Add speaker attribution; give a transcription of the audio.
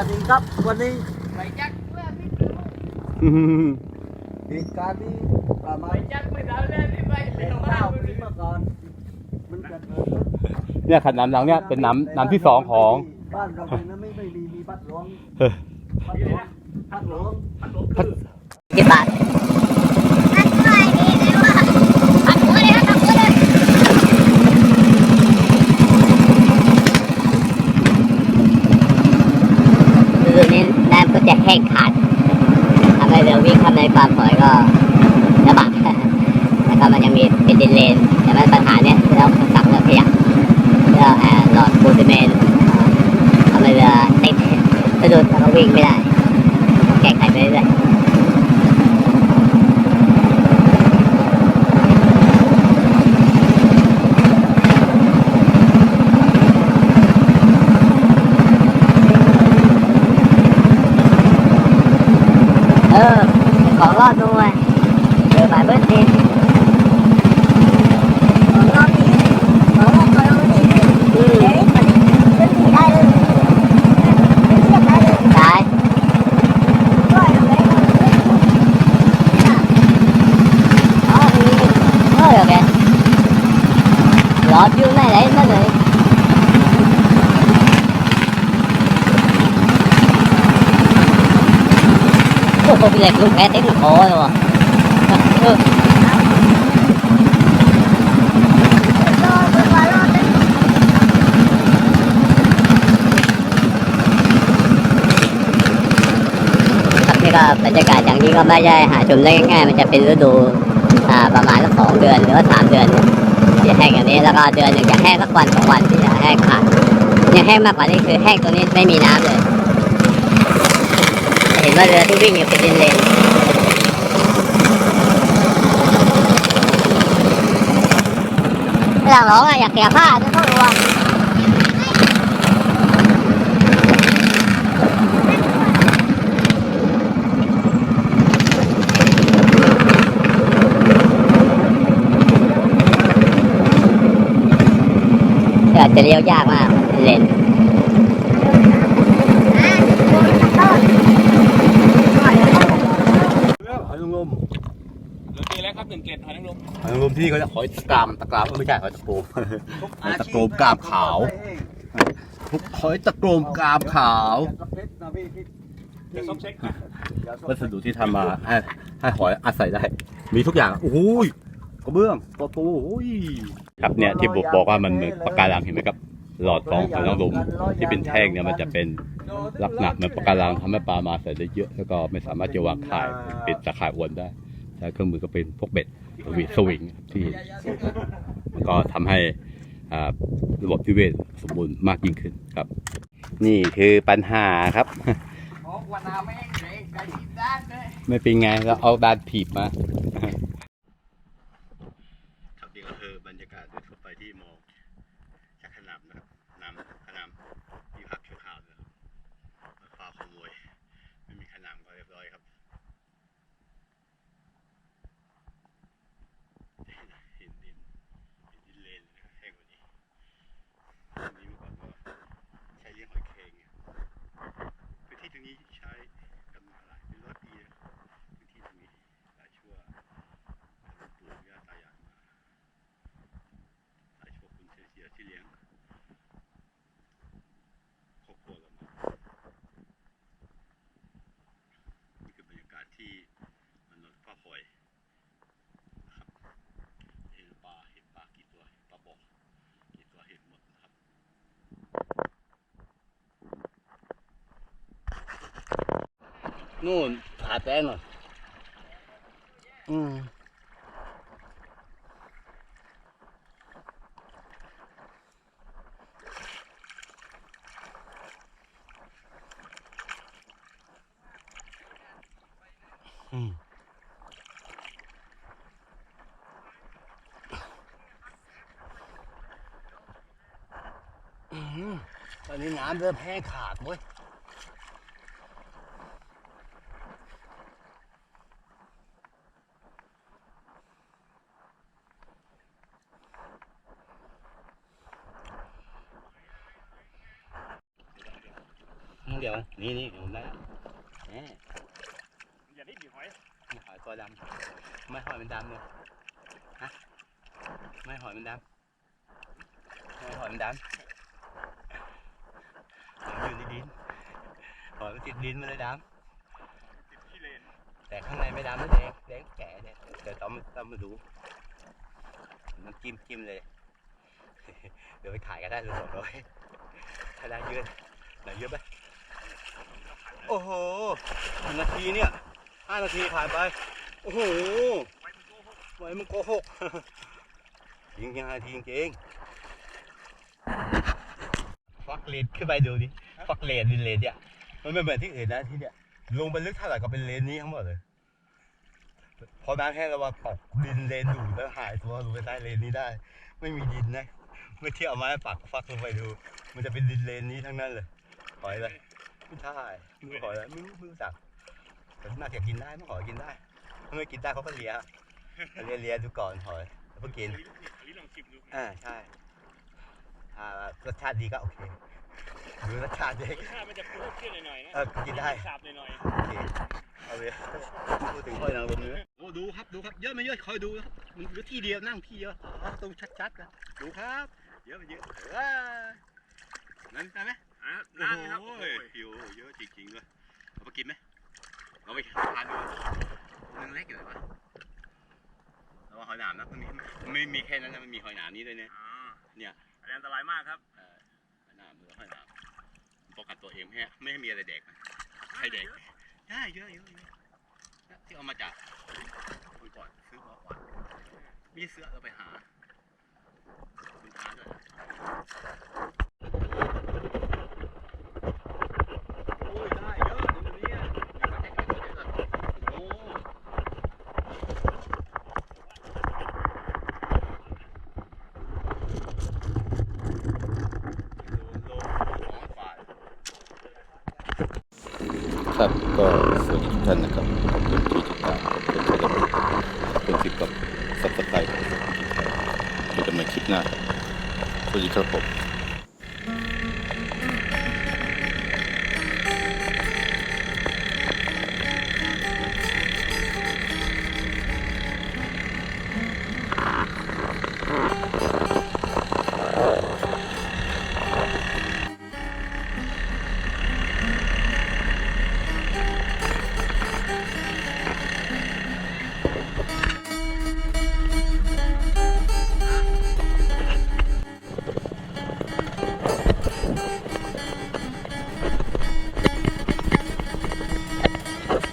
Speaker 1: วัสดีครับ วันนี้
Speaker 2: ไปจักเพื่อนพี่
Speaker 1: เหตุการณ์นี้ประมา
Speaker 2: ไป
Speaker 1: ณ
Speaker 2: จักไม่ได้เลยพี่ไป
Speaker 1: เป็
Speaker 2: เร็
Speaker 1: น
Speaker 2: วมา
Speaker 1: เก้ากปีมาก่อน มันจะเกิดขึ้น
Speaker 3: เนี่ยขันน้ำหลังเนี่ยเป็นน้ำน้ำที่สองของ
Speaker 1: บ้านเราเองนะไม่ไม่มีมีพัดหลวง
Speaker 3: เออ
Speaker 1: พัดหลวง พัดหลวง
Speaker 4: กี่บาทอันด้วยดีเลยว่ะตัดหัวเลยนะตัดหัวเลยคือนี้น้ำก็จะแห้งขาดทำให้เรือวิ่งเข้าในความป ล่อยก็ลำบากแล้วก็มันยังมีเป็นดินเลน แต่ว่าปัญหาเนี้ยเราสั่งเรือขยะเรือแอร์หลอดปูนซีเมนทำให้เรือติดสะดุดแล้วก็วิ่งไม่ได้ แก้ไขไปเรื่อยๆ เออ ของรอดด้วยเดี๋ยวไปเบิ้ลทีได้อ๋อมีเออ ok lọt vô này đấy nó rồi Ủa, tôi bị lệch luôn cái tiếng khổ rồi mà Ừ. ครับนี่ก็บรรยากาศอย่างนี้ก็ไม่ใช่หาชมได้ง่ายๆมันจะเป็นฤดูอ่าประมาณสักสองเดือนหรือว่าสามเดือนเนี่ยจะแห้งอย่างนี้แล้วก็เดือนหนึ่งจะแห้งสักวันสองวันที่จะแห้งขาดยังแห้งมากกว่านี้คือแห้งตรงนี้ไม่มีน้ำเลย ห็นว่าเรือที่วิ่งอยู่เป็นเลนๆไม่อยากร้องอะอยากแก่ผ้าจะต้องระวังจะเลี้ยวยากมากเลน
Speaker 3: หอยนางรม
Speaker 2: เหลือเกแล้วครับ หนึ่งเกตหอยนางรม
Speaker 3: หอยนางรมที่นี่เขาจะหอยกรามตะกรามเออไม่ใช่หอยตะโกรมหอยตะโกรมกรามขาวหอยตะโกรมกรามขาว
Speaker 2: เดี๋ยวซอกเช็ค
Speaker 3: วัสดุที่ทำมาให้ให้หอยอาศัยได้ มีทุกอย่างโอ้โหยกระเบื้องตัวปูโอ้ยครับเนี่ยที่ผมบอกว่ามันเหมือนปะการังเห็นไหมครับ หลอดของหอยนางรมที่เป็นแท่งเนี่ยมันจะเป็นลักษณะเหมือนปะการังทำให้ปลามาใส่ได้เยอะแล้วก็ไม่สามารถจะวางข่ายเป็นตะข่ายอวนได้ ใช้เครื่องมือก็เป็นพวกเบ็ดสวิงสวิงที่มันก็ทำให้อ่าระบบนิเวศสมบูรณ์มากยิ่งขึ้นครับ นี่คือปัญหาครับ
Speaker 2: ออกวันน้ำแม่งเด็กกันที่ด้านเลย
Speaker 3: ไม่เป็นไงเราเอาดานถีบมา ครับนี่ก็คือบรรยากาศโดยทั่วไปที่มองจากขนามนะครับน้ำขนามที่พักชั่วคราวนะครับมาฟ้าขโมยไม่มีขนามก็เรียบร้อยครับเห็นเห็นดินเห็นดินเลนนะครับแห้งกว่านี้ตรงนี้เมื่อก่อนก็ใช้เลี้ยงหอยเครงเนี่ย พื้นที่ตรงนี้ใช้กันมาหลายเป็นรถดีพื้นที่ตรงนี้หลายชั่วรุ่นปู่ย่าตายายมาหลายชั่วคุณเสียที่เลี้ยงครอบครัวกันมานี่คือบรรยากาศที่มันนอนฟ้าหอยนะครับเห็นปลาเห็นปลากี่ตัวปลาบอกกี่ตัวเห็นหมดนะครับ นู่นหาแป้งหน่อยอืมตอนนี้น้ำเริ่มแห้งขาดเว้ย เดียว นี่นี่ผมได้แหม
Speaker 2: อย่าได้บีหอย
Speaker 3: นี่หอยตัวดำไม่หอยมันดำเลยฮะไม่หอยมันดำไม่หอยมันดำมันอยู่ในดินหอยมันติดดินมาเลยดำ
Speaker 2: ติดขี้เลน
Speaker 3: แต่ข้างในไม่ดำไม่แดงแดงแก่เนี่ยเดี๋ยวต้องต้องมาดูมันจิ้มจิ้มเลย เดี๋ยวไปขายกันได้เลยสองร้อยถ้าได้เยอะไหนเยอะไหม โอ้โหหนึ่งนาทีเนี่ยห้านาทีผ่านไป โอ้โห
Speaker 2: ไปมันโกหก
Speaker 3: ไว้มึงโกหกจริงจริงนาทีจริงฟักเลนขึ้นไปดูดิฟักเลนดินเลนเนี่ยมันไม่เหมือนที่อื่นนะที่เนี่ยลงไปลึกเท่าไหร่ก็เป็นเลนนี้ทั้งหมดเลย พอน้ำแห้งแล้วว่าตกดินเลนดูแล้วหายตัวลงไปใต้เลนนี้ได้ ไม่มีดินนะเมื่อเที่ยวเอาไม้ปักฟักลงไปดู มันจะเป็นดินเลนนี้ทั้งนั้นเลยหอยเลย ใช่ไม่รู้หอยอะไรไม่รู้ไม่รู้จักแต่น่าจะกินได้ไม่หอยกินได้ถ้าไม่กินได้เขาก็เลียเลียเลียดูก่อนหอยแล้วก็กิน
Speaker 2: อันนี้ลองชิมดู
Speaker 3: อ่าใช่อ่ารสชาติดีก็โอเคดูรสชาติดี
Speaker 2: รสชาติมันจะเปรี้ยวๆหน่อยๆนะ
Speaker 3: เออกินได้
Speaker 2: สาบหน่อย
Speaker 3: โอเคเอาเลยพูดถึงหอยนางรมเนื้อโอ้ดูครับดูครับเยอะไม่เยอะคอยดูนะครับมันเหลือที่เดียวนั่งที่เดียวเอาตรงชัดๆนะดูครับเยอะไม่เยอะเอ้ยนั่นใช่ไหม
Speaker 2: ๆ อะนั่นครับ
Speaker 3: โอ้
Speaker 2: โอ้
Speaker 3: ย
Speaker 2: ย
Speaker 3: หิวเยอะจริงๆเลยเอาไปกินไหมเราไปทานดูมันเล็กอยู่เลยวะเราว่าหอยหนามนะมันมีไม่มีแค่นั้นนะมันมีหอยหนามนี้ด้วยเนี่ย
Speaker 2: อ่า
Speaker 3: เนี่ย
Speaker 2: อันนี้อันตรายมากครับ
Speaker 3: เอ่อหอยหนามหรือหอยหนามป้องกันตัวเองไม่ให้ไม่ให้มีอะไรแดกนะ ใครแดก ได้เยอะเยอะเยอะที่เอามาจากคนก่อนซื้อมาก่อนมีเสื้อเราไปหาคุณอาด้วยโอ้ยได้เยอะตรงนี้อะเดี๋ยวมาแท็กกันเยอะเลยโอ้โลโลสองฝ่าย ครับก็สวัสดีทุกท่านนะครับขอบคุณที่ติดตามขอบคุณที่รับขอบคุณที่กับสับสไครต์เจอกันใหม่คลิปหน้าสวัสดีครับผม